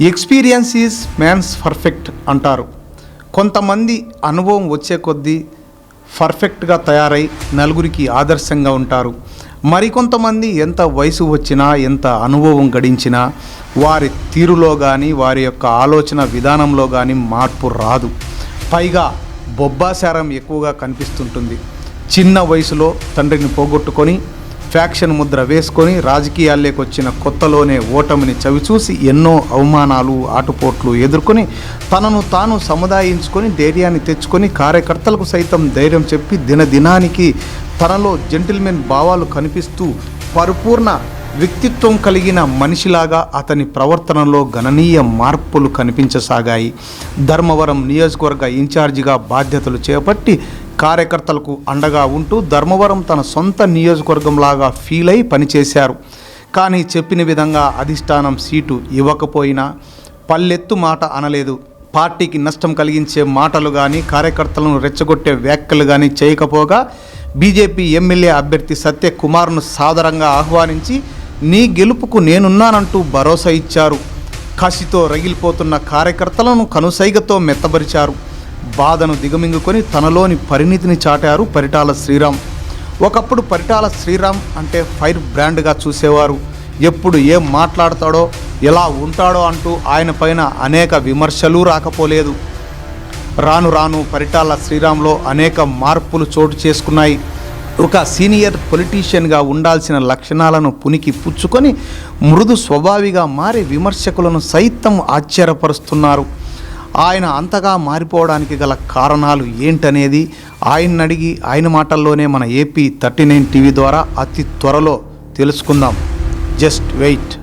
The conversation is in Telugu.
ఎక్స్పీరియన్స్ ఈజ్ మ్యాన్స్ పర్ఫెక్ట్ అంటారు. కొంతమంది అనుభవం వచ్చే కొద్దీ పర్ఫెక్ట్గా తయారై నలుగురికి ఆదర్శంగా ఉంటారు. మరికొంతమంది ఎంత వయసు వచ్చినా ఎంత అనుభవం గడించినా వారి తీరులో కానీ వారి యొక్క ఆలోచన విధానంలో కానీ మార్పు రాదు. పైగా బొబ్బాసారం ఎక్కువగా కనిపిస్తుంటుంది. చిన్న వయసులో తండ్రిని పోగొట్టుకొని ఫ్యాక్షన్ ముద్ర వేసుకొని రాజకీయాల్లోకి వచ్చిన కొత్తలోనే ఓటమిని చవిచూసి ఎన్నో అవమానాలు ఆటుపోట్లు ఎదుర్కొని తనను తాను సముదాయించుకొని ధైర్యాన్ని తెచ్చుకొని కార్యకర్తలకు సైతం ధైర్యం చెప్పి దినదినానికి తనలో జెంటిల్మెన్ భావాలు కనిపిస్తూ పరిపూర్ణ వ్యక్తిత్వం కలిగిన మనిషిలాగా అతని ప్రవర్తనలో గణనీయ మార్పులు కనిపించసాగాయి. ధర్మవరం నియోజకవర్గ ఇన్ఛార్జిగా బాధ్యతలు చేపట్టి కార్యకర్తలకు అండగా ఉంటూ ధర్మవరం తన సొంత నియోజకవర్గంలాగా ఫీల్ అయి పనిచేశారు. కానీ చెప్పిన విధంగా అధిష్టానం సీటు ఇవ్వకపోయినా పల్లెత్తు మాట అనలేదు. పార్టీకి నష్టం కలిగించే మాటలు కానీ కార్యకర్తలను రెచ్చగొట్టే వ్యాఖ్యలు కానీ చేయకపోగా బీజేపీ ఎమ్మెల్యే అభ్యర్థి సత్యకుమార్ను సాదరంగా ఆహ్వానించి నీ గెలుపుకు నేనున్నానంటూ భరోసా ఇచ్చారు. కసితో రగిలిపోతున్న కార్యకర్తలను కనుసైగతో మెత్తబరిచారు. బాధను దిగమింగుకొని తనలోని పరిణితిని చాటారు పరిటాల శ్రీరామ్. ఒకప్పుడు పరిటాల శ్రీరామ్ అంటే ఫైర్ బ్రాండ్గా చూసేవారు. ఎప్పుడు ఏం మాట్లాడతాడో ఎలా ఉంటాడో అంటూ ఆయన పైన అనేక విమర్శలు రాకపోలేదు. రాను రాను పరిటాల శ్రీరామ్లో అనేక మార్పులు చోటు చేసుకున్నాయి. ఒక సీనియర్ పొలిటీషియన్గా ఉండాల్సిన లక్షణాలను పునికి పుచ్చుకొని మృదు స్వభావిగా మారి విమర్శకులను సైతం ఆశ్చర్యపరుస్తున్నారు. ఆయన అంతగా మారిపోవడానికి గల కారణాలు ఏంటనేది ఆయన అడిగి ఆయన మాటల్లోనే మన ఏపీ థర్టీ నైన్ టీవీ ద్వారా అతి త్వరలో తెలుసుకుందాం. Just wait.